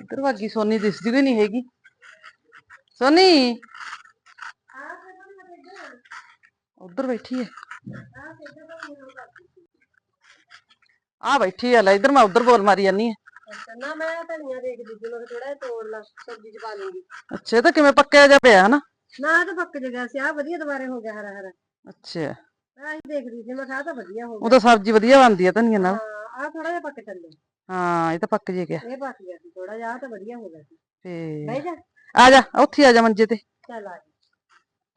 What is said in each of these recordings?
ਇੱਧਰ ਵਾਗੀ ਸੋਨੀ ਦਿਸਦੀ ਵੀ ਨਹੀਂ ਹੈਗੀ ਸੋਨੀ ਉੱਧਰ ਬੈਠੀ ਹੈ ਆ ਬੈਠੀ ਹੈ ਲੈ ਇੱਧਰ ਮੈਂ ਉੱਧਰ ਬੋਲ ਮਾਰੀ ਜਾਨੀ ਹੈ ਨਾ ਮੈਂ ਧਨੀਆ ਦੇਖਦੀ ਸੀ ਮੈਂ ਥੋੜਾ ਜਿਹਾ ਤੋੜ ਲਾ ਸਬਜ਼ੀ ਚ ਪਾ ਲੂੰਗੀ। ਅੱਛਾ ਇਹ ਤਾਂ ਕਿਵੇਂ ਪੱਕਿਆ ਜਾ ਪਿਆ ਹਨਾ? ਨਾ ਇਹ ਤਾਂ ਪੱਕ ਜਗਾ ਸੀ ਆ ਵਧੀਆ ਦੁਬਾਰੇ ਹੋ ਗਿਆ ਹਰਾ ਹਰਾ ਅੱਛਾ। ਮੈਂ ਹੀ ਦੇਖਦੀ ਸੀ ਮੈਂ ਕਿਹਾ ਆਹ ਤਾਂ ਵਧੀਆ ਹੋ ਉਹ ਤਾਂ ਸਬਜ਼ੀ ਵਧੀਆ ਬਣਦੀ ਹੈ ਧਨੀਆ ਨਾਲ। ਗਿਆ ਆ ਥੋੜਾ ਜਿਹਾ ਪੱਕ ਚੱਲੇ ਹਾਂ ਇਹ ਤਾਂ ਪੱਕ ਜੇ ਗਿਆ। ਇਹ ਪੱਕ ਗਿਆ ਸੀ ਥੋੜਾ ਜਿਹਾ ਆਹ ਤਾਂ ਵਧੀਆ ਹੋ ਗਿਆ ਸੀ। ਤੇ ਬਹਿ ਜਾ। ਆ ਜਾ ਉੱਥੇ ਆ ਜਾ ਮੰਜੇ ਤੇ। ਚੱਲ ਆ ਜਾ।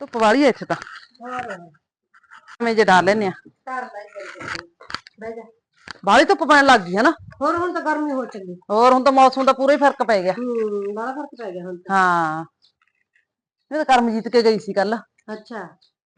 ਧੁੱਪ ਵਾਲੀ ਹੈ ਇੱਥੇ ਤਾਂ। ਹੋਰ ਮੈਂ ਜੇ। ਡਾਲ ਲੈਨੇ ਆ। ਹੀ ਕਰੀ ਬਹਿ ਜਾ। ਬਾਹਲੀ ਧੁੱਪ ਪੈਣ ਲੱਗ ਗਈ ਹਨਾ? ਹੋਰ ਹੁਣ ਤਾਂ ਗਰਮੀ ਹੋ ਚੱਲੀ ਹੋਰ ਹੁਣ ਤਾਂ ਮੌਸਮ ਦਾ ਪੂਰਾ ਹੀ ਫ਼ਰਕ ਪੈ ਗਿਆ। ਹੂੰ ਬੜਾ ਫ਼ਰਕ ਪੈ ਗਿਆ ਹੁਣ ਹਾਂ। ਇਹ ਤਾਂ ਕਰਮਜੀਤ ਕੇ ਗਈ ਸੀ ਕੱਲ ਤਾਂ ਅੱਛਾ।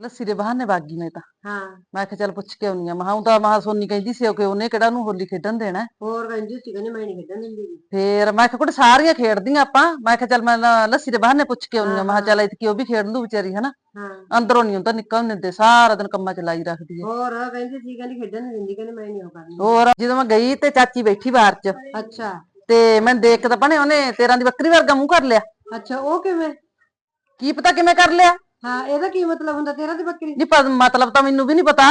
ਲੱਸੀ ਦੇ ਬਹਾਨੇ ਬਾਗੀ ਮੈਂ ਤਾਂ। ਹਾਂ। ਮੈਂ ਕਿਹਾ ਚੱਲ ਪੁੱਛ ਕੇ ਆਉਣੀ ਆ ਮਹਾ ਤਾਂ ਮਹਾ ਸੋਨੀ ਕਹਿੰਦੀ ਸੀ ਕਿ ਉਹਨੇ ਕਿਹੜਾ ਨੂੰ ਹੋਲੀ ਖੇਡਣ ਦੇਣਾ ਹੈ। ਹੋਰ ਕਹਿੰਦੀ ਸੀ ਕਹਿੰਦੀ ਮੈਂ ਨਹੀਂ ਖੇਡਣ ਦਿੰਦੀ ਗੀ। ਫੇਰ ਮੈਂ ਕਿਹਾ ਕੁੜੇ ਸਾਰੀਆਂ ਖੇਡਦੀਆਂ ਆਪਾਂ। ਮੈਂ ਕਿਹਾ ਚੱਲ ਮੈਂ ਲ- ਲੱਸੀ ਦੇ ਬਹਾਨੇ ਪੁੱਛ ਕੇ ਆਉਣੀ ਆ ਮਹਾ ਚੱਲ ਇਤਕੀ ਉਹ ਵੀ ਖੇਡ ਲੂ ਵਿਚਾਰੀ ਹਨਾ? ਹਾਂ। ਅੰਦਰੋਂ ਨਹੀਂ ਹੁੰਦਾ ਨਿਕਲਣ ਦਿੰਦੇ। ਸਾਰਾ ਦਿਨ ਕੰਮਾਂ ਚ ਲਾਈ ਰੱਖਦੀ ਹੈ। ਹੋਰ ਕਹਿੰਦੀ ਸੀ ਕਹਿੰਦੀ ਖੇਡਣ ਨਹੀਂ ਦਿੰਦੀ। ਕਹਿੰਦੀ ਮੈਂ ਨਹੀਂ ਉਹ ਕਰਨੀ। ਹੋਰ ਜਦੋਂ ਮੈਂ ਗਈ ਤੇ ਚਾਚੀ ਬੈਠੀ ਬਾਹਰ ਚ। ਅੱਛਾ। ਤੇ ਮੈਂ ਦੇਖ ਕੇ ਤਾਂ ਬਣੇ ਉਹਨੇ ਤੇਰਾਂ ਦੀ ਬੱਕਰੀ ਵਰਗਾ ਮੂੰਹ ਕਰ ਲਿਆ। ਅੱਛਾ ਉਹ ਕਿਵੇਂ? ਕੀ ਪਤਾ ਕਿਵੇਂ ਕਰ ਲਿਆ? ਹਾਂ ਇਹਦਾ ਕੀ ਮਤਲਬ ਹੁੰਦਾ? ਤੇਰਾ ਦੀ ਬੱਕਰੀ ਨਹੀਂ ਪਰ ਮਤਲਬ ਤਾਂ ਮੈਨੂੰ ਵੀ ਨਹੀਂ ਪਤਾ।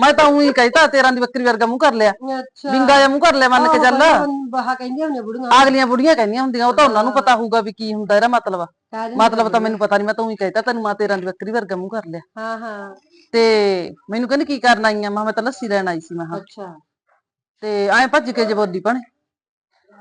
ਮੈਂ ਤਾਂ ਉਹੀ ਕਹਿਤਾ ਤੇਰਾਂ ਦੀ ਬੱਕਰੀ ਵਰਗਾ ਮੂੰਹ ਕਰ ਲਿਆ। ਅੱਛਾ। ਵਿੰਗਾ ਜਿਹਾ ਮੂੰਹ ਕਰ ਲਿਆ ਮੰਨ ਕੇ ਚੱਲ। ਬਾਹਾ ਕਹਿੰਦੀਆਂ ਹੁੰਦੀਆਂ ਬੁੜੀਆਂ। ਅਗਲੀਆਂ ਬੁੜੀਆਂ ਕਹਿੰਦੀਆਂ ਹੁੰਦੀਆਂ ਉਹ ਤਾਂ ਉਹਨਾਂ ਨੂੰ ਪਤਾ ਹੋਊਗਾ ਵੀ ਕੀ ਹੁੰਦਾ ਇਹਦਾ ਮਤਲਬ। ਮਤਲਬ ਤਾਂ ਮੈਨੂੰ ਪਤਾ ਨਹੀਂ ਮੈਂ ਤਾਂ ਉਹੀ ਕਹਿਤਾ ਤੈਨੂੰ ਮਾਂ ਤੇਰਾਂ ਦੀ ਬੱਕਰੀ ਵਰਗਾ ਮੂੰਹ ਕਰ ਲਿਆ। ਹਾਂ ਹਾਂ। ਤੇ ਮੈਨੂੰ ਕਹਿੰਦੀ ਕੀ ਕਰਨ ਆਈ ਆ? ਮੈਂ ਕਿਹਾ ਮੈਂ ਤਾਂ ਲੱਸੀ ਲੈਣ ਆਈ ਸੀ ਮੈਂ ਕਿਹਾ। ਅੱਛਾ। ਤੇ ਐਂ ਭੱਜ ਕੇ ਜੇ ਬੋਲੀ ਬਣੇ।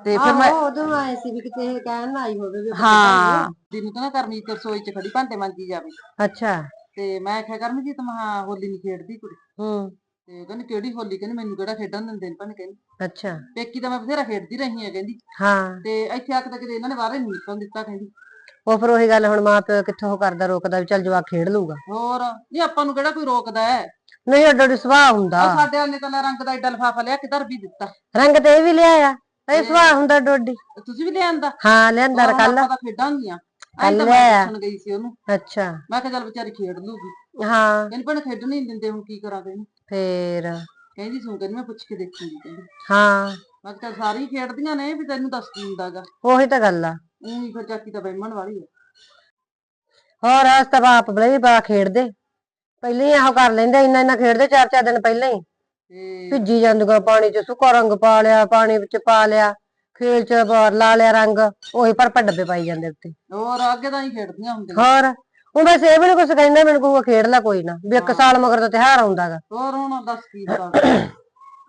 ਤੇ ਫਿਰ ਮੈਂ ਉਦੋਂ ਆਏ ਸੀ ਵੀ ਕਿਤੇ ਕਹਿਣ ਆਈ ਹੋਵੇ ਵੀ ਹਾਂ। ਦਿਨ ਕਹਿੰਦਾ ਕਰਮਜੀਤ ਰਸੋਈ ਚ ਖੜੀ ਭਾਂਡੇ ਮਾਂਜੀ ਜਾਵੇ। ਅੱਛਾ। ਤੇ ਮੈਂ ਆਖਿਆ ਕਰਮਜੀਤ ਮਹਾ ਹੋਲੀ ਨਹੀਂ ਖੇਡਦੀ ਕੁੜੀ। ਹੂੰ। ਤੇ ਕਹਿੰਦੀ ਕਿਹੜੀ ਹੋਲੀ? ਕਹਿੰਦੀ ਮੈਨੂੰ ਕਿਹੜਾ ਖੇਡਣ ਦਿੰਦੇ ਨੇ ਭਾਵੇਂ ਕਹਿੰਦੀ। ਅੱਛਾ। ਪੇਕੀ ਤਾਂ ਮੈਂ ਬਥੇਰਾ ਖੇਡਦੀ ਰਹੀ ਆ ਕਹਿੰਦੀ। ਹਾਂ। ਤੇ ਇੱਥੇ ਆ ਕੇ ਤਾਂ ਕਿਤੇ ਇਹਨਾਂ ਨੇ ਬਾਹਰ ਨਹੀਂ ਨਿਕਲਣ ਦਿੱਤਾ ਕਹਿੰਦੀ। ਉਹ ਫਿਰ ਉਹੀ ਗੱਲ ਹੁਣ ਮਾਂ ਪਿਓ ਕਿੱਥੋਂ ਉਹ ਕਰਦਾ ਰੋਕਦਾ ਵੀ ਚੱਲ ਜਵਾਕ ਖੇਡ ਲੂਗਾ ਹੋਰ ਨਹੀਂ ਆਪਾਂ ਨੂੰ ਕਿਹੜਾ ਕੋਈ ਰੋਕਦਾ ਹੈ? ਨਹੀਂ ਅੱਡੋ ਸੁਭਾਅ ਹੁੰਦਾ। ਸਾਡੇ ਨੇ ਤਾਂ ਰੰਗ ਦਾ ਏਡਾ ਲਫਾਫਾ ਲਿਆ ਕੇ ਧਰ ਵੀ ਦਿੱਤਾ? ਰੰਗ ਤੇ ਇਹ ਵੀ ਲਿਆਇਆ ਇਹ ਸੁਭਾਅ ਹੁੰਦਾ ਡੋਡੀ। ਤੁਸੀਂ ਵੀ ਲਿਆਂਦਾ ਹਾਂ ਲਿਆਂਦਾ ਕੱਲ ਆਪਾਂ ਤਾਂ ਖੇਡਾਂਗੀਆਂ ਕੱਲ੍ਹ ਕੱਲ। ਮੈਂ ਗਈ ਸੀ ਉਹਨੂੰ। ਅੱਛਾ। ਮੈਂ ਕਿਹਾ ਚੱਲ ਵਿਚਾਰੀ ਖੇਡ ਲੂਗੀ। ਹਾਂ। ਕਹਿੰਦੀ ਭੈਣ ਖੇਡਣ ਹੀ ਨੀ ਦਿੰਦੇ ਹੁਣ ਕੀ ਕਰਾਂ ਕਹਿੰਦੀ ਫੇਰ। ਕਹਿੰਦੀ ਸੁਣ ਕਹਿੰਦੀ ਮੈਂ ਪੁੱਛ ਕੇ ਦੇਖੂੰਗੀ ਕਹਿੰਦੀ। ਹਾਂ। ਮੈਂ ਕਿਹਾ ਸਾਰੀ ਖੇਡਦੀਆਂ ਨੇ ਵੀ ਤੈਨੂੰ ਦੱਸ ਦਿੰਦਾਗਾ ਉਹੀ ਤਾਂ ਗੱਲ ਆ। ਉਹੀ ਫਿਰ ਚਾਚੀ ਤਾਂ ਬਹਿਮਣ ਵਾਲੀ ਹੈ ਹੋਰ ਅਸ ਤਾਂ ਬਾਪ ਬਲੇ ਬੜਾ ਖੇਡਦੇ। ਪਹਿਲਾਂ ਹੀ ਇਹੋ ਕਰ ਲੈਂਦੇ ਇੰਨਾ ਇੰਨਾ ਖੇਡਦੇ ਚਾਰ ਚਾਰ ਦਿਨ ਪਹਿਲਾਂ ਹੀ। ਭਿੱਜੀ ਜਾਂਦੀਆਂ ਪਾਣੀ 'ਚ ਸੁੱਕਾ ਰੰਗ ਪਾ ਲਿਆ ਪਾਣੀ ਵਿੱਚ ਪਾ ਲਿਆ ਖੇਲ 'ਚ ਲਾ ਲਿਆ ਰੰਗ ਉਹੀ ਪਰ ਡੱਬੇ ਪਾਈ ਜਾਂਦੇ ਉੱਤੇ। ਹੋਰ ਅੱਗੇ ਤਾਂ ਹੀ ਖੇਡਦੀਆਂ ਹੁੰਦੀਆਂ। ਹੋਰ ਉਹ ਵੈਸੇ ਇਹ ਵੀ ਨੀ ਕੁਛ ਕਹਿੰਦਾ ਮੈਨੂੰ ਕਹੂਗਾ ਖੇਡ ਲੈ ਕੋਈ ਨਾ ਵੀ ਇੱਕ ਸਾਲ ਮਗਰ ਤਾਂ ਤਿਉਹਾਰ ਆਉਂਦਾਗਾ। ਹੋਰ ਹੁਣ ਦੱਸ ਕੀ ਕਰਾਂ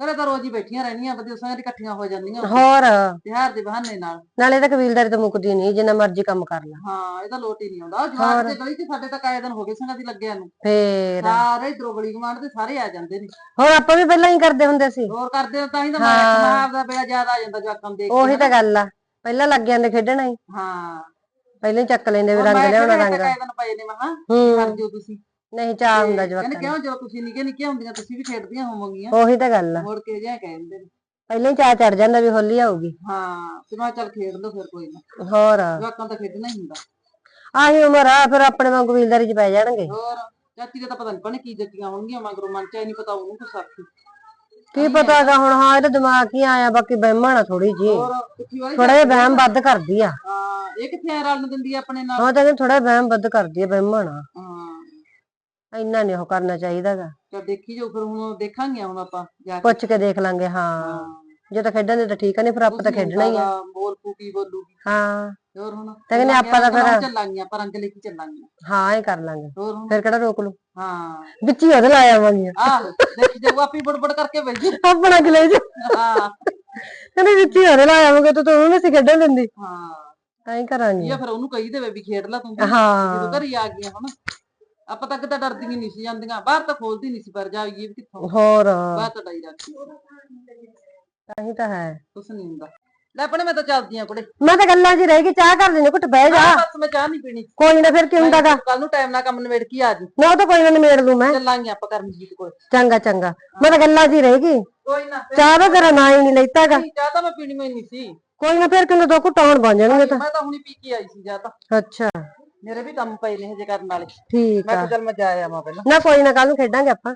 ਘਰੇ ਤਾਂ ਰੋਜ਼ ਹੀ ਬੈਠੀਆਂ ਰਹਿਣੀਆਂ ਵਧੀਆ ਸਾਰੀਆਂ ਇਕੱਠੀਆਂ ਹੋ ਜਾਂਦੀਆਂ। ਹੋਰ। ਤਿਉਹਾਰ ਦੇ ਬਹਾਨੇ ਨਾਲ। ਨਾਲੇ ਤਾਂ ਕਬੀਲਦਾਰੀ ਤਾਂ ਮੁੱਕਦੀ ਨਹੀਂ ਜਿੰਨਾ ਮਰਜ਼ੀ ਕੰਮ ਕਰ ਲੈ। ਹਾਂ ਇਹ ਤਾਂ ਲੋਟ ਹੀ ਨਹੀਂ ਆਉਂਦਾ। ਜਵਾਕ ਤੇ ਗਲੀ 'ਚ ਸਾਡੇ ਤਾਂ ਕਾਇ ਦਿਨ ਹੋ ਗਏ ਸੰਗਾਂ ਦੀ ਲੱਗਿਆ ਨੂੰ। ਫੇਰ। ਸਾਰੇ ਇਧਰੋਂ ਗਲੀ ਗਵਾਂਢ ਦੇ ਸਾਰੇ ਆ ਜਾਂਦੇ ਨੇ। ਹੋਰ ਆਪਾਂ ਵੀ ਪਹਿਲਾਂ ਹੀ ਕਰਦੇ ਹੁੰਦੇ ਸੀ। ਹੋਰ ਕਰਦੇ ਤਾਂ ਹੀ ਤਾਂ ਮੈਂ ਕਮਾਬ ਦਾ ਬੇੜਾ ਜ਼ਿਆਦਾ ਆ ਜਾਂਦਾ ਜਵਾਕਾਂ ਨੂੰ ਦੇਖ ਕੇ ਉਹੀ ਤਾਂ ਗੱਲ ਆ। ਪਹਿਲਾਂ ਲੱਗ ਜਾਂਦੇ ਖੇਡਣਾ ਹੀ। ਹਾਂ। ਪਹਿਲਾਂ ਹੀ ਚੱਕ ਲੈਂਦੇ ਵੀ ਰੰਗ ਲਿਆਉਣਾ ਰੰਗ। ਪਏ ਨੇ ਮਹਾ ਹੂੰ। ਕਰ ਦਿਓ ਤੁਸੀਂ? ਨਹੀਂ ਚਾਹ ਹੁੰਦਾ ਕਹਿੰਦੇ ਜਵਾਕਾਂ ਕਿਉਂ ਜਦੋਂ ਤੁਸੀਂ ਨਿੱਕੇ ਨਿੱਕੇ ਹੁੰਦੀਆਂ ਤੁਸੀਂ ਵੀ ਖੇਡਦੀਆਂ ਹੋਵੋਗੀਆਂ। ਨੂੰ ਉਹੀ ਤਾਂ ਗੱਲ ਆ। ਮੁੜ ਕੇ ਜਿਹਾ ਕਹਿੰਦੇ ਨੇ। ਪਹਿਲਾਂ ਹੀ ਚਾਹ ਚੜ ਜਾਂਦਾ ਵੀ ਹੋਲੀ ਆਊਗੀ। ਹਾਂ ਤੇ ਮੈਂ ਕਿਹਾ ਚੱਲ ਖੇਡ ਲਓ ਫਿਰ ਕੋਈ ਨਾ। ਹੋਰ। ਜਵਾਕਾਂ ਤਾਂ ਖੇਡਣਾ ਹੀ ਹੁੰਦਾ। ਆਹੀ ਉਮਰ ਆ ਫਿਰ ਆਪਣੇ ਵਾਂਗ ਕਬੀਲਦਾਰੀ 'ਚ ਪੈ ਜਾਣਗੇ। ਹੋਰ ਚਾਚੀ ਦੇ ਤਾਂ ਪਤਾ ਨਹੀਂ ਪਣੇ ਕੀ ਜੱਟੀਆਂ ਹੋਣਗੀਆਂ ਮਗਰੋਂ ਮਨ ਚ ਨਹੀਂ ਪਤਾ ਉਹਨੂੰ ਕੁਛ ਆਖੀ। ਕੀ ਪਤਾ ਹੈਗਾ ਹੁਣ ਹਾਂ ਇਹਦਾ ਦਿਮਾਗ ਹੀ ਆਇਆ ਬਾਕੀ ਬਹਿਮਣ ਆ ਥੋੜੀ ਜੀ ਹੋਰ ਪਿੱਛੀ ਵਾਲੀ ਥੋੜਾ ਜਿਹਾ ਵਹਿਮ ਵੱਧ ਕਰਦੀ ਆ। ਹਾਂ ਇਹ ਕਿੱਥੇ ਰਲਣ ਦਿੰਦੀ ਆ ਆਪਣੇ ਨਾਲ? ਹਾਂ ਤਾਂ ਥੋੜਾ ਵਹਿਮ ਵੱਧ ਕਰਦੀ ਆ ਬਹਿਮਣ ਆ ਹਾਂ। ਇੰਨਾ ਨਹੀਂ ਉਹ ਕਰਨਾ ਚਾਹੀਦਾਗਾ। ਚਲ ਦੇਖੀ ਜੋ ਫਿਰ ਹੁਣ ਦੇਖਾਂਗੇ ਹੁਣ ਆਪਾਂ ਜਾ ਕੇ। ਪੁੱਛ ਕੇ ਦੇਖ ਲਾਂਗੇ ਹਾਂ। ਜੇ ਤਾਂ ਖੇਡਣ ਦੇ ਤਾਂ ਠੀਕ ਆ ਨਹੀਂ ਫਿਰ ਆਪਾਂ ਤਾਂ ਖੇਡਣਾ ਹੀ ਆ। ਬੋਲ ਪੂਕੀ ਬੋਲੂਗੀ। ਹਾਂ। ਹੋਰ ਹੁਣ ਤੇ ਕਹਿੰਦੇ ਆਪਾਂ ਤਾਂ ਫਿਰ- ਲੈ ਕੇ ਹਾਂ ਇਹ ਕਰ ਲਾਂਗੇ। ਫਿਰ ਕਿਹੜਾ ਰੋਕ ਲੂ ਹਾਂ। ਵਿੱਚ ਹੀ ਉਹਦੇ ਲਾ ਆਵਾਂਗੇ ਆਹ ਦੇਖੀ ਜਾਊ ਆਪੀ ਬੜਬੜ ਕਰਕੇ ਬੈਠੀ ਆਪਣਾ ਗਲੇ ਚ ਹਾਂ। ਕਹਿੰਦੇ ਵਿੱਚ ਹੀ ਉਹਦੇ ਲਾ ਆਵਾਂਗੇ ਤੂੰ ਤਾਂ ਉਹਨੂੰ ਸੀ ਖੇਡਣ ਦਿੰਦੀ। ਹਾਂ। ਐਂ ਕਰਾਂਗੇ ਇਹ ਫਿਰ ਉਹਨੂੰ ਕਹੀ ਦੇਵੇ ਵੀ ਖੇਡ ਲੈ ਤੂੰ। ਹਾਂ। ਜਦੋਂ ਘਰੀ ਆ ਗਈਆਂ ਹੁਣ ਆਪਾਂ ਤਾਂ ਕਿਤੇ ਡਰਦੀਆਂ ਨਹੀਂ ਸੀ ਜਾਂਦੀਆਂ ਬਾਹਰ ਤਾਂ ਖੋਲਦੀ ਨਹੀਂ ਸੀ ਪਰ ਜਾਈਏ ਵੀ ਕਿੱਥੋਂ? ਹੋਰ। ਬਾਹਰ ਤਾਂ ਡਾਈ ਰੱਖੀ ਤਾਂ ਹੀ ਤਾਂ ਹੈ। ਕੁਛ ਨਹੀਂ ਹੁੰਦਾ। ਲੈ ਆਪਣੇ ਮੈਂ ਤਾਂ ਚੱਲਦੀ ਆ ਕੁੜੇ। ਮੈਂ ਤਾਂ ਗੱਲਾਂ 'ਚ ਹੀ ਰਹਿ ਗਈ ਚਾਹ ਕਰ ਲੈਣੇ ਘੁੱਟ ਬਹਿ ਜਾ। ਆਹ ਬਸ ਮੈਂ ਚਾਹ ਨਹੀਂ ਪੀਣੀ। ਕੋਈ ਨਾ ਫਿਰ ਕੀ ਹੁੰਦਾਗਾ? ਕੱਲ ਨੂੰ ਟਾਈਮ ਨਾਲ ਕੰਮ ਨਿਬੇੜ ਕੇ ਆ ਜੀ ਨਾ ਉਹ ਤਾਂ ਕੋਈ ਨਾ ਨਿਮੇੜ ਲੂ ਮੈਂ। ਚੱਲਾਂਗੇ ਆਪਾਂ ਕਰਮਜੀਤ ਕੋਲ। ਚੰਗਾ ਚੰਗਾ। ਮੈਂ ਤਾਂ ਗੱਲਾਂ 'ਚ ਹੀ ਰਹਿ ਗਈ। ਕੋਈ ਨਾ ਫਿਰ। ਚਾਹ ਦਾ ਤੇਰਾ ਨਾਂ ਹੀ ਨਹੀਂ ਲੈਤਾਗਾ। ਨਹੀਂ, ਚਾਹ ਤਾਂ ਮੈਂ ਪੀਣੀ ਮੈਂ ਨਹੀਂ ਸੀ। ਕੋਈ ਨਾ ਫਿਰ ਕਿੰਨੇ ਦੋ ਘੁੱਟਾਂ ਬਣ ਜਾਣਗੇ ਤਾਂ। ਮੈਂ ਤਾਂ ਹੁਣੀ ਪੀ ਕੇ ਆਈ ਸੀ ਜਾਂ ਤਾਂ। ਅੱਛਾ। ਮੇਰੇ ਵੀ ਕੰਮ ਪਏ ਨੇ ਹਜੇ ਕਰਨ ਵਾਲੇ। ਠੀਕ ਮੈਂ ਆ। ਕਿਹਾ ਚੱਲ ਮੈਂ ਜਾ ਆਵਾਂ ਪਹਿਲਾਂ। ਨਾ ਕੋਈ ਨਾ ਕੱਲ ਨੂੰ ਖੇਡਾਂਗੇ ਆਪਾਂ।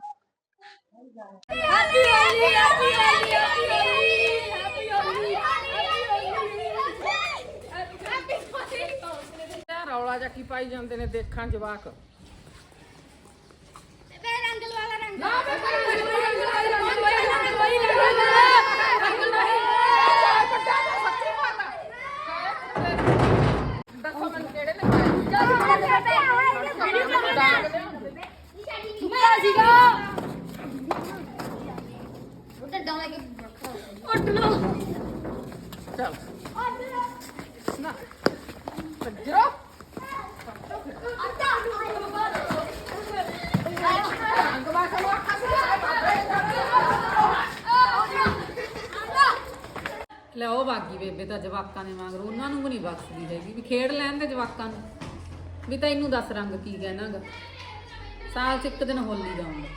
Happy Holi, Happy Holi, Happy Holi, Happy Holi, Happy Holi. ਇਹ ਰੌਲਾ ਜਿਹਾ ਕੀ ਪਾਈ ਜਾਂਦੇ ਨੇ ਦੇਖਾਂ ਜਵਾਕ। ਬੇ ਰੰਗਲ ਵਾਲਾ ਰੰਗ। ਨਾ ਬੇ ਰੰਗਲ ਵਾਲਾ ਰੰਗ ਰੰਗ ਰੰਗ ਵਹੀ ਰੰਗ ਰੰਗ ਨਹੀਂ ਵੱਡਾ ਤਾਂ ਸੱਚੀ ਮਾਰਦਾ ਦੱਸੋ ਸੀਗਾ ਲੋ ਚਲ। ਲੈ ਉਹ ਬਾਗੀ ਬੇਬੇ ਤਾਂ ਜਵਾਕਾਂ ਨੇ ਮੰਗ ਉਹਨਾਂ ਨੂੰ ਵੀ ਨਹੀਂ ਬਖਸ਼ਦੀ ਹੈਗੀ ਵੀ ਖੇਡ ਲੈਣ ਦੇ ਜਵਾਕਾਂ ਨੂੰ। ਵੀ ਤੈਨੂੰ ਦੱਸ ਰੰਗ ਕੀ ਕਹਿਣਾਗਾ। ਸਾਲ ਚ ਇੱਕ ਦਿਨ ਹੋਲੀ ਦਾ ਆਉਂਦਾ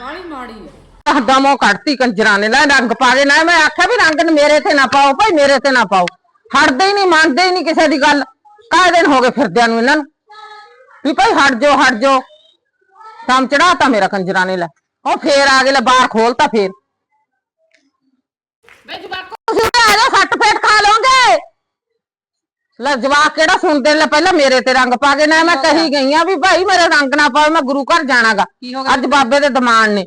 ਬਾਹਲੀ ਮਾੜੀ ਆ। ਦਮੋ ਕੱਢਤੀ ਕੰਜਰਾਂ ਨੇ ਨਾ ਰੰਗ ਪਾ ਦੇ। ਨਾ ਮੈਂ ਆਖਿਆ ਵੀ ਰੰਗ ਮੇਰੇ ਤੇ ਨਾ ਪਾਓ ਭਾਈ ਮੇਰੇ ਤੇ ਨਾ ਪਾਓ। ਹਟਦੇ ਹੀ ਨਹੀਂ ਮੰਨਦੇ ਹੀ ਨਹੀਂ ਕਿਸੇ ਦੀ ਗੱਲ। ਕਾਹ ਦਿਨ ਹੋ ਗਏ ਫਿਰਦਿਆਂ ਨੂੰ ਇਹਨਾਂ ਨੂੰ? ਵੀ ਭਾਈ ਹਟ ਜਾਓ ਹਟ ਜਾਓ। ਕੰਮ ਚੜਾਤਾ ਮੇਰਾ ਕੰਜਰਾਂ ਨੇ ਲੈ। ਉਹ ਫੇਰ ਆ ਗਏ ਲੈ ਬਾਹਰ ਖੋਲਤਾ ਫੇਰ। ਵੇ ਜਵਾਕੋ ਜਾਓ ਸੱਟ ਫੇਟ ਖਾ ਲਓਗੇ? ਲੈ ਜਵਾਕ ਕਿਹੜਾ ਸੁਣਦੇ ਨੇ? ਲੈ ਪਹਿਲਾਂ ਮੇਰੇ ਤੇ ਰੰਗ ਪਾ ਕੇ ਨਾ ਮੈਂ ਕਹੀ ਗਈ ਆ ਵੀ ਭਾਈ ਮੇਰੇ ਰੰਗ ਨਾ ਪਾਓ ਮੈਂ ਗੁਰੂ ਘਰ ਜਾਣਾਗਾ। ਕੀ ਹੋ ਗਿਆ? ਅੱਜ ਬਾਬੇ ਦੇ ਦਮਾਨ ਨੇ।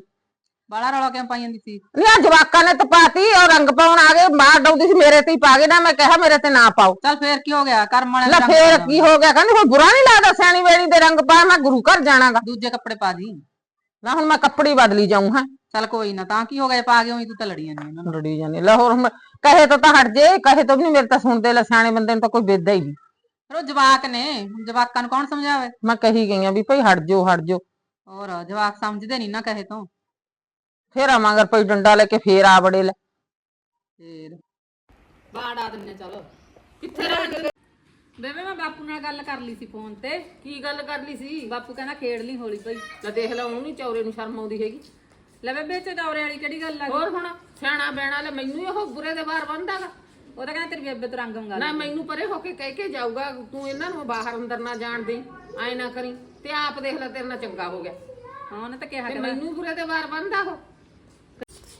ਬਾਲਾ ਰੌਲਾ ਕਿਉਂ ਪਾਈ ਜਾਂਦੀ ਸੀ? ਨਹੀਂ ਆ ਜਵਾਕਾਂ ਨੇ ਤਪਾਤੀ ਔਰ ਰੰਗ ਪਾਉਣ ਆ ਗਏ ਮਾਰ ਡਾਉਂਦੀ ਸੀ ਮੇਰੇ ਤੇ ਹੀ ਪਾ ਗਏ ਨਾ ਮੈਂ ਕਿਹਾ ਮੇਰੇ ਤੇ ਨਾ ਪਾਓ। ਚੱਲ ਫੇਰ ਕੀ ਹੋ ਗਿਆ? ਕਰਮ ਵਾਲੇ ਲੈ ਫੇਰ ਕੀ ਹੋ ਗਿਆ? ਕਹਿੰਦੀ ਹੁਣ ਬੁਰਾ ਨਹੀਂ ਲੱਗਦਾ ਸਿਆਣੀ ਵੇਣੀ ਦੇ ਰੰਗ ਪਾ ਮੈਂ ਗੁਰੂ ਘਰ ਜਾਣਾਗਾ। ਦੂਜੇ ਕੱਪੜੇ ਪਾ ਦੀ। ਨਾ ਹੁਣ ਮੈਂ ਕੱਪੜੀ ਬਦਲੀ ਜਾਊਂ ਹਾਂ। ਚੱਲ ਕੋਈ ਨਾ ਤਾਂ ਕੀ ਹੋ ਗਿਆ? ਪਾ ਕੇ ਉਹੀ ਤੂੰ ਤਾਂ ਲੜੀ ਜਾਂਦੀ ਉਹਨਾਂ ਨਾਲ। ਲੜੀ ਜਾਨੀ ਲੈ ਹੋਰ ਹੁਣ ਕਹੇ ਤੋਂ ਤਾਂ ਹਟ ਜੇ ਕਹੇ ਤੋਂ ਵੀ ਨਹੀਂ ਮੇਰੇ ਤਾਂ ਸੁਣਦੇ ਲੈ ਸਿਆਣੇ ਬੰਦੇ ਨੂੰ ਤਾਂ ਕੋਈ ਬੇਦਾ ਹੀ ਨਹੀਂ ਫਿਰ ਉਹ ਜਵਾਕ ਨੇ ਹੁਣ ਜਵਾਕਾਂ ਨੂੰ ਕੌਣ ਸਮਝਾਵੇ? ਮੈਂ ਕਹੀ ਗਈ ਆ ਵੀ ਭਾਈ ਹਟ ਜਾਓ ਹਟ ਜਾਓ ਹੋਰ ਜਵਾਕ ਸਮਝਦੇ ਨਹੀਂ ਨਾ ਕਹੇ ਤੋਂ। ਫੇਰ ਆ ਮਗਰ ਪਈ ਡੰਡਾ ਲੈ ਕੇ ਫੇਰ ਆ ਬੜੇ ਲੈ। ਫੇਰ। ਬਾੜਾ ਦਿੰਨੇ ਚਲੋ। ਕਿੱਥੇ ਰਹਿ ਗਏ ਬੇਬੇ ਮੈਂ ਬਾਪੂ ਨਾਲ ਗੱਲ ਕਰ ਲਈ ਸੀ ਫੋਨ ਤੇ। ਕੀ ਗੱਲ ਕਰ ਲਈ ਸੀ? ਬਾਪੂ ਕਹਿੰਦਾ ਖੇਡ ਲਈ ਹੋਲੀ ਭਾਈ। ਲੈ ਦੇਖ ਲੈ ਉਹਨੂੰ ਨੀ ਚੌਰੇ ਨੂੰ ਸ਼ਰਮ ਆਉਂਦੀ ਹੈਗੀ। ਲੈ ਬੇਬੇ ਤੇ ਚੌਰੇ ਵਾਲੀ ਕਿਹੜੀ ਗੱਲ ਆ ਹੋਰ ਹੁਣ ਸਿਆਣਾ ਬੈਣਾ ਲੈ ਮੈਨੂੰ ਇਹ ਬੁਰੇ ਦੇ ਬਾਹਰ ਬੰਦਾਗਾ ਉਹ ਤਾਂ ਕਹਿੰਦਾ ਤੇਰੀ ਬੇਬੇ ਤੋਂ ਰੰਗ ਮੰਗਾ ਨਾ ਮੈਨੂੰ ਪਰੇ ਹੋ ਕੇ ਕਹਿ ਕੇ ਜਾਊਗਾ ਤੂੰ ਇਹਨਾਂ ਨੂੰ ਬਾਹਰ ਅੰਦਰ ਨਾ ਜਾਣ ਦੇ ਐ ਨਾ ਕਰੀ। ਤੇ ਆਪ ਦੇਖ ਲੈ ਤੇਰੇ ਨਾਲ ਚੰਗਾ ਹੋ ਗਿਆ। ਹਾਂ ਉਹਨੇ ਤਾਂ ਕਿਹਾ ਮੈਨੂੰ ਬੁਰੇ ਦੇ ਬਾਹਰ ਬੰਦਾ ਹੋ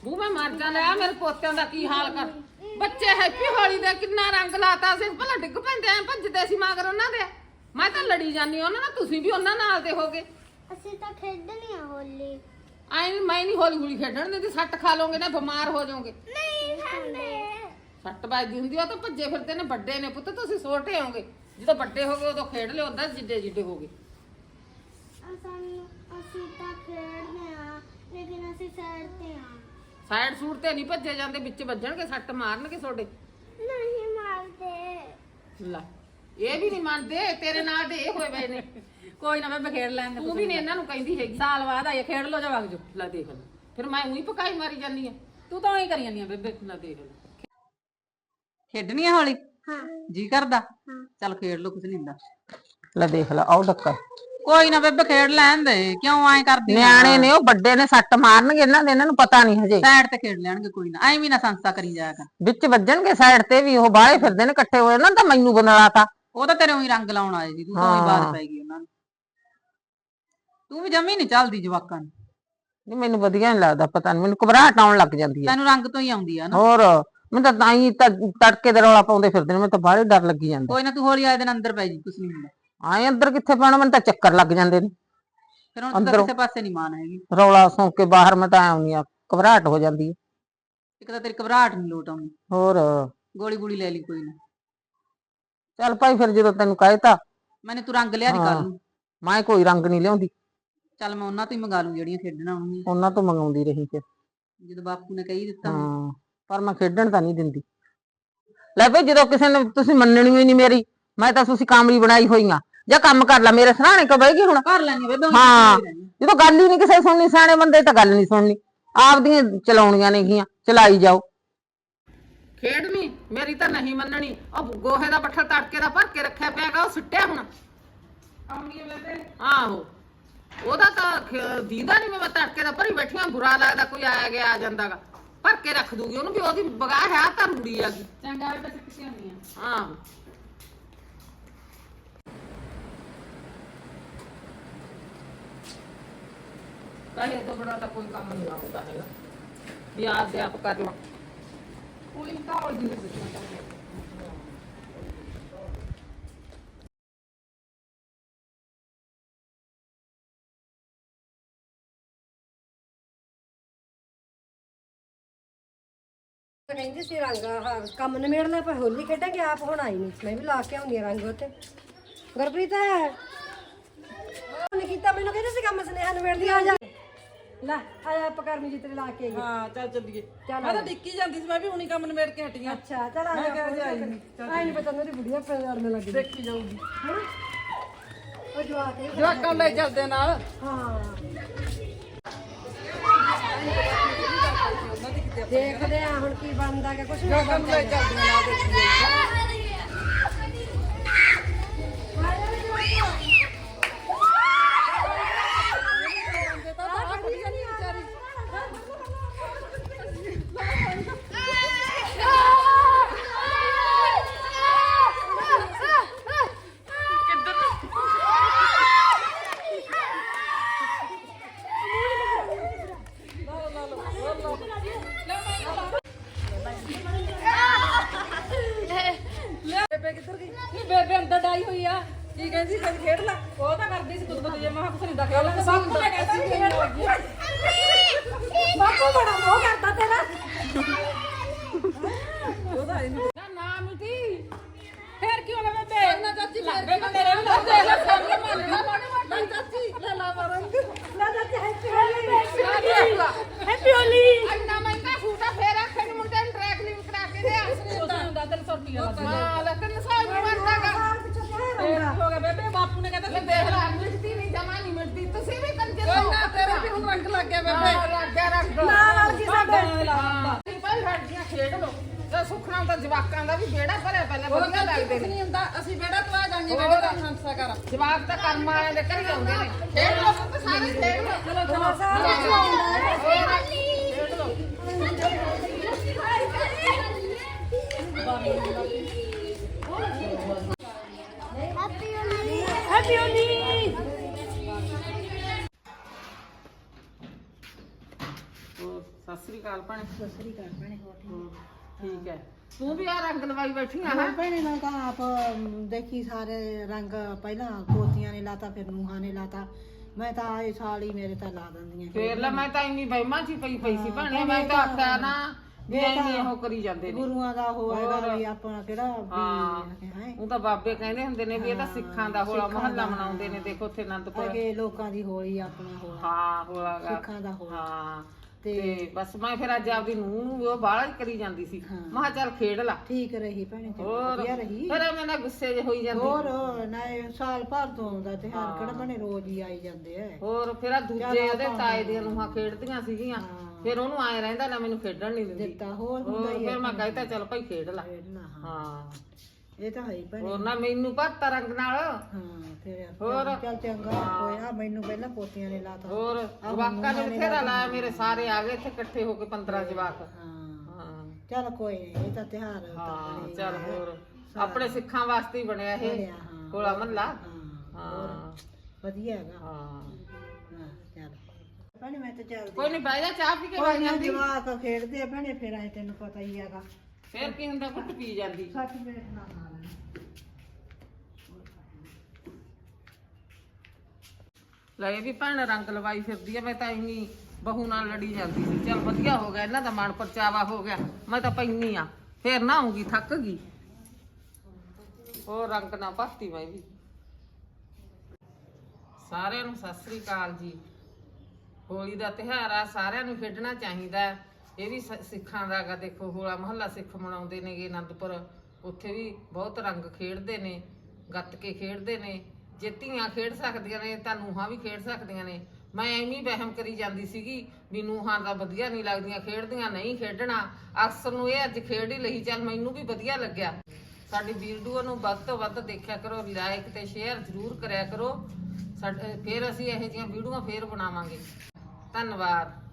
ਬੂ ਮੈਂ ਮਰ ਜਾ ਲਿਆ ਮੇਰੇ ਪੋਤਿਆਂ ਦਾ ਕੀ ਹਾਲ ਕਰ। ਬੱਚੇ ਹੈਪੀ ਹੋਲੀ ਦਾ ਕਿੰਨਾ ਰੰਗ ਲਾਤਾ ਸੀ ਭਲਾ ਡਿੱਗ ਪੈਂਦੇ ਐ ਭੱਜਦੇ ਸੀ ਮਗਰ ਉਹਨਾਂ ਦੇ। ਮੈਂ ਤਾਂ ਲੜੀ ਜਾਂਦੀ ਉਹਨਾਂ ਨਾਲ ਤੁਸੀਂ ਵੀ ਉਹਨਾਂ ਨਾਲ ਦੇ ਹੋਗੇ। ਅਸੀਂ ਤਾਂ ਖੇਡਣੀ ਆ ਹੋਲੀ। ਐ ਮੈਂ ਨਹੀਂ ਹੋਲੀ ਹੋਲੀ ਖੇਡਣ ਦਿੰਦੀ ਸੱਟ ਖਾ ਲੋਗੇ ਨਾ ਬਿਮਾਰ ਹੋ ਜਾਓਗੇ। ਨਹੀਂ ਖਾਂਦੇ। ਸੱਟ ਵੱਜਦੀ ਹੁੰਦੀ ਆ, ਉਹ ਤਾਂ ਭੱਜੇ ਫਿਰਦੇ ਨੇ ਵੱਡੇ ਨੇ ਪੁੱਤ ਤੁਸੀਂ ਛੋਟੇ ਹੋਗੇ। ਜਦੋਂ ਵੱਡੇ ਹੋਗੇ ਉਦੋਂ ਖੇਡ ਲਿਓ ਉਦਾਂ ਜਿੱਡੇ ਜਿੱਡੇ ਹੋਗੇ। ਅਸੀਂ ਤਾਂ ਖੇਡਦੇ ਆ ਲੇਕਿਨ ਅਸੀਂ ਸਾਈਡ ਤੇ ਆ ਸਾਈਡ ਸੂਟ ਤੇ ਨਹੀਂ ਭੱਜੇ ਜਾਂਦੇ ਵਿੱਚ ਵੱਜਣਗੇ ਸੱਟ ਮਾਰਨਗੇ ਤੁਹਾਡੇ। ਨਹੀਂ ਮਾਰਦੇ। ਲੈ ਇਹ ਵੀ ਨਹੀਂ ਮੰਨਦੇ ਤੇਰੇ ਨਾਲ ਦੇ ਹੋਏ ਨੇ। ਕੋਈ ਨਾ ਮੈਂ ਖੇਡ ਲੈਣ ਤੂੰ ਵੀ ਨਹੀਂ ਇਹਨਾਂ ਨੂੰ ਕਹਿੰਦੀ ਹੈਗੀ। ਸਾਲ ਬਾਅਦ ਆਏ ਖੇਡ ਲੋ ਜਵਾਕ ਜੋ ਲੈ ਦੇਖ ਲੈ। ਫਿਰ ਮੈਂ ਉਹੀ ਪਕਾਈ ਮਾਰੀ ਜਾਂਦੀ ਆ। ਤੂੰ ਤਾਂ ਹੀ ਕਰੀ ਜਾਂਦੀ ਆ ਬੇਬੇ। ਲੈ ਦੇਖ ਲੈ। ਖੇਡਣੀ ਆ ਹੋਲੀ? ਹਾਂ। ਜੀ ਕਰਦਾ? ਚੱਲ ਖੇਡ ਲੋ ਕੁਝ ਨਹੀਂ ਹੁੰਦਾ। ਲੈ ਦੇਖ ਲੈ ਆਓ ਡੱਕਾ। ਕੋਈ ਨਾ ਬੇਬੇ ਖੇਡ ਲੈਣ ਦੇ। ਕਿਉਂ ਐਂ ਕਰਦੀ ਨਿਆਣੇ ਨੇ ਉਹ ਵੱਡੇ ਨੇ ਸੱਟ ਮਾਰਨਗੇ ਇਹਨਾਂ ਦੇ ਇਹਨਾਂ ਨੂੰ ਪਤਾ ਨਹੀਂ ਹਜੇ। ਸਾਈਡ ਤੇ ਖੇਡ ਲੈਣਗੇ ਕੋਈ ਨਾ। ਐਵੇਂ ਨਾ ਸੰਸਾ ਕਰੀ ਜਾਇਆ ਕਰ। ਵਿੱਚ ਵੱਜਣਗੇ ਸਾਈਡ ਤੇ ਵੀ ਉਹ ਬਾਹਲੇ ਫਿਰਦੇ ਨੇ ਇਕੱਠੇ ਹੋਏ। ਉਹਨਾਂ ਨੇ ਤਾਂ ਮੈਨੂੰ ਬਣਾਤਾ ਉਹ ਤਾਂ ਤੇਰੇ ਉਹੀ ਰੰਗ ਲਾਉਣ ਆਏ ਸੀ। ਤੂੰ ਤਾਂ ਉਹੀ ਬਾਤ। ਪੈ ਗਈ ਉਹਨਾਂ ਨੂੰ। ਤੂੰ ਵੀ ਜਮੀ ਨਹੀਂ ਚੱਲਦੀ ਜਵਾਕਾਂ ਨੂੰ। ਨਹੀਂ ਮੈਨੂੰ ਵਧੀਆ ਨਹੀਂ ਲੱਗਦਾ ਪਤਾ ਨਹੀਂ ਮੈਨੂੰ ਘਬਰਾਹਟ ਆਉਣ ਲੱਗ ਜਾਂਦੀ ਹੈ ਤੈਨੂੰ ਰੰਗ ਤੋਂ ਹੀ ਆਉਂਦੀ ਆ ਨਾ। ਹੋਰ ਮੈਨੂੰ ਤਾਂ ਤਾਂ ਹੀ ਤਾਂ ਤੜਕੇ ਦੇ ਰੌਲਾ ਪਾਉਂਦੇ ਫਿਰਦੇ ਨੇ ਮੈਨੂੰ ਤਾਂ ਬਾਹਲੇ ਡਰ ਲੱਗੀ ਜਾਂਦਾ। ਕੋਈ ਨਾ ਤੂੰ ਹੋਲੀ ਆਏ ਦਿਨ ਅੰਦਰ ਪੈ ਜੀ ਕੁਝ ਨਹੀਂ ਹੁੰਦਾ। ਆਏ ਅੰਦਰ ਕਿੱਥੇ ਪਾਣਾ ਮੈਨੂੰ ਤਾਂ ਚੱਕਰ ਲੱਗ ਜਾਂਦੇ ਨੇ। ਫਿਰ ਹੁਣ ਤੂੰ ਤਾਂ ਅੰਦਰੋਂ। ਕਿਸੇ ਪਾਸੇ ਨਹੀਂ ਮਾਨ ਹੈਗੀ। ਰੌਲਾ ਸੁਣ ਕੇ ਬਾਹਰ ਮੈਂ ਤਾਂ ਆਉਣੀ ਆ ਘਬਰਾਹਟ ਹੋ ਜਾਂਦੀ ਹੈ ਇੱਕ ਤਾਂ ਤੇਰੀ ਘਬਰਾਹਟ ਨਹੀਂ ਲੋਟ ਆਉਂਦੀ। ਹੋਰ। ਗੋਲੀ ਗੋਲੀ ਲੈ ਲਈ ਕੋਈ ਨਾ। ਚੱਲ ਭਾਈ ਫਿਰ ਜਦੋਂ ਤੈਨੂੰ ਕਹੇ ਤਾਂ ਮੈਨੇ ਤੂੰ ਰੰਗ ਲਿਆ ਦੀ ਹਾਂ। ਮੈਂ ਕੋਈ ਰੰਗ ਨਹੀਂ ਲਿਆਉਂਦੀ। ਚੱਲ ਮੈਂ ਉਹਨਾਂ ਤੋਂ ਹੀ ਮੰਗਾ ਲੂੰ ਜਿਹੜੀਆਂ ਖੇਡਣਾ ਆਉਣਗੀਆਂ। ਉਹਨਾਂ ਤੋਂ ਮੰਗਾਉਂਦੀ ਰਹੀ ਫਿਰ। ਜਦੋਂ ਬਾਪੂ ਨੇ ਕਹੀ ਦਿੱਤਾ ਹਾਂ ਪਰ ਮੈਂ ਖੇਡਣ ਤਾਂ ਨਹੀਂ ਦਿੰਦੀ। ਲੈ ਭਾਈ ਜਦੋਂ ਕਿਸੇ ਨੇ ਤੁਸੀਂ ਮੰਨਣੀ ਹੋਈ ਨਹੀਂ ਮੇਰੀ ਮੈਂ ਤਾਂ ਤੁਸੀਂ ਕਾਮੜੀ ਬਣਾਈ ਹੋਈਆਂ। ਜਾਂ ਕੰਮ ਕਰ ਲੈ ਮੇਰੇ ਸਰਾਣੇ ਕੋ ਬਹਿ ਗਈ ਹੁਣ। ਕਰ ਲੈਣੀ ਬੇਬੇ ਹਾਂ ਜਦੋਂ ਗੱਲ ਹੀ ਨਹੀਂ ਕਿਸੇ ਸੁਣਨੀ ਸਿਆਣੇ ਬੰਦੇ ਤਾਂ ਗੱਲ ਨਹੀਂ ਸੁਣਨੀ। ਆਪਦੀਆਂ ਚਲਾਉਣੀਆਂ ਨੇਗੀਆਂ ਚਲਾਈ ਜਾਓ। ਖੇਡਣੀ ਮੇਰੀ ਤਾਂ ਨਹੀਂ ਮੰਨਣੀ। ਉਹ ਗੋਹੇ ਦਾ ਬੱਠਲ ਤੜਕੇ ਦਾ ਭਰ ਕੇ ਰੱਖਿਆ ਪਿਆਗਾ ਉਹ ਸਿੱਟਿਆ ਹੁਣ। ਆਹੋ। ਉਹਦਾ ਤਾਂ ਦੀਦਾ ਨਹੀਂ ਮੈਂ ਤੜਕੇ ਦਾ ਭਰੀ ਬੈਠੀਆਂ ਬੁਰਾ ਲੱਗਦਾ ਕੋਈ ਆਇਆ ਗਿਆ ਆ ਜਾਂਦਾਗਾ। ਭਰ ਕੇ ਰੱਖ ਦੂਗੀ ਉਹਨੂੰ ਵੀ ਉਹਦੀ ਬਗਾਹ ਹੈ ਤਾਂ ਰੂੜੀ ਆ ਗਈ। ਚੰਗਾ ਬੇਟਾ ਸਿੱਖ ਆਉਂਦੀ ਆ। ਹਾਂ। ਕਾਹੇ ਤੋਂ ਬੜਾ ਤਾਂ ਕੋਈ ਕੰਮ ਨਹੀਂ ਆਉਂਦਾ ਹੈਗਾ। ਵੀ ਆਪ ਦੇ ਆਪ ਕਰ ਲਓ ਕੋਈ ਤਾਂ ਹੋ ਜੀ ਕਹਿੰਦੀ ਸੀ ਰੰਗ ਕੰਮ ਨਿਮੇੜ ਲੈ ਪਰ ਹੋਲੀ ਖੇਡਾਂਗੇ ਆਪ ਹੁਣ ਆਈ ਨਹੀਂ ਮੈਂ ਵੀ ਲਾ ਕੇ ਆਉਂਦੀ ਆ ਰੰਗ ਉੱਤੇ। ਗੁਰਪ੍ਰੀਤ? ਉਹਨੇ ਕੀਤਾ ਮੈਨੂੰ ਕਹਿੰਦੇ ਸੀ ਕੰਮ ਸੁਨੇਹਾ ਨਿਮੇੜਦੀ ਆ ਜਾ। ਲੈ ਆ ਜਾ ਆਪਾਂ ਕਰਮੀ ਜਿੱਤੇ ਲਾ ਕੇ ਆਈਏ। ਹਾਂ ਚੱਲ ਚੱਲੀਏ। ਚੱਲ ਮੈਂ ਤਾਂ ਡਿੱਕੀ ਜਾਂਦੀ ਸੀ ਮੈਂ ਵੀ ਹੁਣੀ ਕੰਮ ਨਿਬੇੜ ਕੇ ਹਟੀ ਆਂ ਅੱਛਾ ਚਲ ਆ ਜਾ ਆਈ ਨਹੀਂ ਪਤਾ ਮੇਰੀ ਬੁੜੀਆ ਪੈਰ में ਲੱਗੀ ਦੇਖੀ ਜਾਊਗੀ। ਹੈਨਾ? ਉਹ ਜਵਾਕ ਜਵਾਕਾਂ ਨੂੰ ਲੈ ਚੱਲਦੇ ਨਾਲ। ਹਾਂ। ਦੇਖਦੇ ਆ ਹੁਣ ਕੀ ਬਣਦਾ ਕਿ ਕੁਝ ਨਹੀਂ ਜਵਾਕਾਂ ਨੂੰ ਲੈ ਚੱਲਦੇ ਨਾਲ ਦੇਖੀਏ ਬੇਬੇ ਕਿੱਧਰ ਗਈ ਨਹੀਂ ਬੇਬੇ ਅੰਦਰ ਡਾਈ ਹੋਈ ਆ ਕੀ ਕਹਿੰਦੀ ਕਦ ਖੇਡ ਲੈ ਉਹ ਤਾਂ ਕਰਦੀ ਸੀ ਕੁੱਦ ਕੁੱਦ ਜੇ ਮੈਂ ਕੁਛ ਨਹੀਂ ਦੱਸਿਆ ਬਾਪੂ ਨੇ ਕਹਿੰਦਾ ਸੀ ਖੇਡ ਲੱਗੀ ਬਾਪੂ ਬੜਾ ਮੋਹ ਕਰਦਾ ਤੇਰਾ ਉਹਦਾ ਇਹ ਨੀ- ਨਾ ਨਾ ਮਿੱਟੀ ਫੇਰ ਕਿਉਂ ਨਾ ਬੇਬੇ? ਨਾ ਚਾਚੀ ਫੇਰ ਬੇਬੇ ਮੇਰੇ ਵੀ ਲੱਗ ਦੇਖ ਲੈ ਸਾਹਮਣੇ ਮੰਨ ਗਿਆ ਮਾੜੀ ਮਾੜੀ ਚਾਚੀ ਲੈ ਲਾ ਮਰੰਗ। ਲੈ। ਜਾ ਹੈਪੀ ਹੋਲੀ? ਹੈਪੀ ਹੋਲੀ? ਅੰਨਾ ਮਹਿੰਗਾ ਸੂਟਾ ਫੇਰ ਆਖੇ ਨੂੰ ਮੁੰਡੇ ਨੂੰ ਟਰੈਕ ਲਿੰਕ ਕਰਾ ਕੇ ਦੇ ਆਸਰੇ ਦਾ ਹੁੰਦਾ 300 ਰੁਪਏ ਦਾ ਹਾਂ ਸਾਲ ਨੂੰ ਵਰਤਾਗਾ ਫੇਰ ਕੀ ਹੋ ਗਿਆ ਬੇਬੇ ਬਾਪੂ ਨੇ ਕਹਿੰਦਾ ਦੇਖ ਲੈ। ਮਿੱਟੀ ਨਹੀਂ ਜਮਾ ਨਹੀਂ ਮਿਲਦੀ। ਤੁਸੀਂ ਵੀ ਕੰਜਰ ਹੋ ਨਾ ਤੇਰੇ ਵੀ ਹੁਣ ਰੰਗ ਲੱਗ ਗਿਆ ਬੇਬੇ ਲੱਗ ਗਿਆ ਰੱਖ ਨਾਲ ਨਾਲ ਕੀ ਸਾਡੇ ਨਹੀਂ ਭਾਈ ਹੱਡੀਆਂ ਖੇਡ ਲੋ ਸੁਖਣਾ ਤਾਂ ਜਵਾਕਾਂ ਦਾ ਵੀ ਬੇੜਾ ਭਰਿਆ ਪਹਿਲਾਂ ਵਧੀਆ ਲੱਗਦੇ ਨੇ। ਨਹੀਂ ਹੁੰਦਾ ਅਸੀਂ ਬੇੜਾ ਤਵਾ ਜਾਾਂਗੇ ਬੇਬੇ ਦਾ ਹੰਸਾ ਕਰ ਜਵਾਕ ਤਾਂ ਕੰਮ ਵਾਲਿਆਂ ਦੇ ਘਰ ਹੀ ਆਉਂਦੇ ਨੇ। ਖੇਡ ਲੋ ਤਾਂ ਸਾਰੇ ਖੇਡ ਲੋ ਚਲੋ ਚਲੋ। ਖੇਡ ਲੋ ਹੈਪੀ ਹੋਲੀ ਹੋਰ ਸਤਿ ਸ੍ਰੀ ਅਕਾਲ ਭੈਣੇ। ਸਤਿ ਸ੍ਰੀ ਅਕਾਲ ਭੈਣੇ ਹੋਰ ਠੀਕ? ਹੈ। ਤੂੰ ਵੀ ਆ ਰੰਗ ਲਵਾਈ ਬੈਠੀ ਆ ਹੈਂ? ਭੈਣੇ ਮੈਂ ਤਾਂ ਆਪ ਦੇਖੀ ਸਾਰੇ ਰੰਗ ਪਹਿਲਾਂ ਪੋਤੀਆਂ ਨੇ ਲਾਤਾ ਫਿਰ ਨੂਹਾਂ ਨੇ ਲਾਤਾ। ਮੈਂ ਤਾਂ ਇਹ ਸਾਲ ਹੀ ਮੇਰੇ ਤਾਂ ਲਾ ਦਿੰਦੀਆਂ ਫੇਰ ਲੈ ਮੈਂ ਤਾਂ ਇੰਨੀ ਬਹਿਮਾ ਚ ਹੀ ਪਈ ਪਈ ਸੀ ਭੈਣੇ ਮੈਂ ਤਾਂ ਆਖਿਆ ਨਾ ਵੀ ਐਵੇਂ ਉਹ ਕਰੀ ਜਾਂਦੇ ਨੇ। ਗੁਰੂਆਂ ਦਾ ਹੋਏਗਾ ਵੀ ਆਪਣਾ ਕਿਹੜਾ ਹਾਂ। ਹੈ? ਉਹ ਤਾਂ ਬਾਬੇ ਕਹਿੰਦੇ ਹੁੰਦੇ ਨੇ ਵੀ ਇਹ ਤਾਂ ਸਿੱਖਾਂ ਦਾ ਹੋਲਾ ਮਹੱਲਾ ਮਨਾਉਂਦੇ ਨੇ ਦੇਖੋ ਉੱਥੇ ਅਨੰਦਪੁਰ। ਅਗੇ ਲੋਕਾਂ ਦੀ ਹੋਲੀ ਆਪਣਾ ਹੋਲਾ। ਹਾਂ ਹੋਲਾ ਗਾ। ਸਿੱਖਾਂ ਦਾ ਹੋਲਾ। ਹਾਂ। ਤੇ ਬਸ ਮੈਂ ਫਿਰ ਅੱਜ ਆਪਦੀ ਨੂੰਹ ਨੂੰ ਵੀ ਉਹ ਬਾਹਲਾ ਹੀ ਕਰੀ ਜਾਂਦੀ ਸੀ। ਮੈਂ ਕਿਹਾ ਚੱਲ ਖੇਡ ਲਾ। ਠੀਕ ਰਹੀ ਭੈਣੇ ਤੇ ਹੋਰ ਵਧੀਆ ਰਹੀ। ਫਿਰ ਐਵੇਂ ਨਾ ਗੁੱਸੇ ਜਿਹੇ ਹੋਈ ਜਾਂਦੀ। ਹੋਰ ਨਾ ਇਹ ਸਾਲ ਭਰ ਤੋਂ ਆਉਂਦਾ ਤਿਉਹਾਰ ਕਿਹੜਾ ਬਣੇ ਰੋਜ਼ ਹੀ ਆਈ ਜਾਂਦੇ ਐ। ਹੋਰ ਫਿਰ ਆ ਦੂਜੇ ਉਹਦੇ ਤਾਏ ਦੀਆਂ ਨੂੰਹਾਂ ਖੇਡਦੀਆਂ ਸੀਗੀਆਂ। ਹਾਂ। ਫਿਰ ਉਹਨੂੰ ਆਏ ਰਹਿੰਦਾ ਨਾ ਮੈਨੂੰ ਖੇਡਣ ਨਹੀਂ ਦਿੰਦੀ। ਦਿੱਤਾ ਹੋਰ ਹੁੰਦਾ ਹੋਰ ਹੀ ਫਿਰ ਮੈਂ ਕਹਿੰਦਾ ਚੱਲ ਭਾਈ ਖੇਡ ਲਾ। ਖੇਡਣਾ ਹਾਂ। ਹਾਂ। ਇਹ ਤਾਂ ਹੈ ਹੀ ਭੈਣੇ। ਹੋਰ ਨਾ ਮੈਨੂੰ ਭਰਤਾ ਰੰਗ ਨਾਲ। ਹਾਂ। ਫਿਰ ਹੋਰ? ਚੱਲ ਚੰਗਾ ਹੋਇਆ ਮੈਨੂੰ ਪਹਿਲਾਂ ਪੋਤੀਆਂ ਨੇ ਲਾਤਾ। ਹੋਰ ਜਵਾਕਾਂ ਨੇ ਬਥੇਰਾ ਲਾਇਆ ਮੇਰੇ ਸਾਰੇ ਆ ਗਏ ਇੱਥੇ ਇਕੱਠੇ ਹੋ ਕੇ 15 ਜਵਾਕ। ਹਾਂ। ਹਾਂ। ਚੱਲ ਕੋਈ ਨਹੀਂ ਇਹ ਤਾਂ ਤਿਉਹਾਰ ਤਾਂ ਹਾਂ ਬਣੇ ਹੀ ਚੱਲ ਆ। ਹੋਰ ਆਪਣੇ ਸਿੱਖਾਂ ਵਾਸਤੇ ਹੀ ਬਣਿਆ ਇਹ ਹਾਂ। ਹੋਲਾ ਮਹੱਲਾ। ਹਾਂ ਹਾਂ। ਵਧੀਆ ਹੈਗਾ। ਹਾਂ। ਹਾਂ ਚੱਲ। ਭੈਣੇ ਮੈਂ ਤਾਂ ਚੱਲਦੀ ਕੋਈ ਨਹੀਂ ਬਹਿ ਜਾ ਚਾਹ ਪੀ ਕੇ ਕੋਈ ਬਹਿ ਨਾ ਜਾਂਦੀ। ਜਵਾਕ ਖੇਡਦੇ ਆ ਭੈਣੇ ਫਿਰ ਐ ਤੈਨੂੰ ਪਤਾ ਹੀ ਹੈਗਾ। ਫਿਰ ਕੀ ਹੁੰਦਾ ਕੁੱਟ ਪੀ ਜਾਂਦੀ। ਸੱਚ ਮਿੰਟ ਨਾ ਖਾ ਲੈਣ। ਲੈ ਇਹ ਵੀ ਭੈਣ ਰੰਗ ਲਵਾਈ ਫਿਰਦੀ ਆ, ਮੈਂ ਤਾਂ ਇੰਨੀ ਬਹੂ ਨਾਲ ਲੜੀ ਜਾਂਦੀ ਸੀ। ਚਲ ਵਧੀਆ ਹੋ ਗਿਆ, ਇਹਨਾਂ ਦਾ ਮਨ ਪਰਚਾਵਾ ਹੋ ਗਿਆ, ਮੈਂ ਤਾਂ ਪੈਣੀ ਆ। ਫੇਰ ਨਾ ਆਉਂਗੀ, ਥੱਕ ਗਈ। ਉਹ ਰੰਗ ਨਾ ਭਰਤੀ ਮੈਂ ਵੀ। ਸਾਰਿਆਂ ਨੂੰ ਸਤਿ ਸ੍ਰੀ ਅਕਾਲ ਜੀ। ਹੋਲੀ ਦਾ ਤਿਉਹਾਰ ਆ, ਸਾਰਿਆਂ ਨੂੰ ਖੇਡਣਾ ਚਾਹੀਦਾ ਇਹ ਵੀ ਸਿੱਖਾਂ ਦਾ ਗਾ, ਦੇਖੋ, ਹੋਲਾ ਮਹੱਲਾ ਸਿੱਖ ਮਨਾਉਂਦੇ ਨੇਗੇ ਅਨੰਦਪੁਰ। ਉੱਥੇ ਵੀ ਬਹੁਤ ਰੰਗ ਖੇਡਦੇ ਨੇ, ਗੱਤਕੇ ਖੇਡਦੇ ਨੇ। ਜੇ ਧੀਆਂ ਖੇਡ ਸਕਦੀਆਂ ਨੇ ਤਾਂ ਨੂੰਹਾਂ ਵੀ ਖੇਡ ਸਕਦੀਆਂ ਨੇ। ਮੈਂ ਐਵੇਂ ਹੀ ਵਹਿਮ ਕਰੀ ਜਾਂਦੀ ਸੀਗੀ ਵੀ ਨੂੰਹਾਂ ਦਾ ਵਧੀਆ ਨਹੀਂ ਲੱਗਦੀਆਂ, ਖੇਡਦੀਆਂ ਨਹੀਂ ਖੇਡਣਾ। ਅਕਸਰ ਨੂੰ ਇਹ ਅੱਜ ਖੇਡ ਹੀ ਲਈ, ਚੱਲ ਮੈਨੂੰ ਵੀ ਵਧੀਆ ਲੱਗਿਆ। ਸਾਡੀ ਵੀਡੀਓ ਨੂੰ ਵੱਧ ਤੋਂ ਵੱਧ ਦੇਖਿਆ ਕਰੋ ਲਾਈਕ ਤੇ ਸ਼ੇਅਰ ਜ਼ਰੂਰ ਕਰਿਆ ਕਰੋ। ਸਾਡੇ ਫਿਰ ਅਸੀਂ ਇਹੋ ਜਿਹੀਆਂ ਵੀਡੀਓ ਫੇਰ ਬਣਾਵਾਂਗੇ। ਧੰਨਵਾਦ।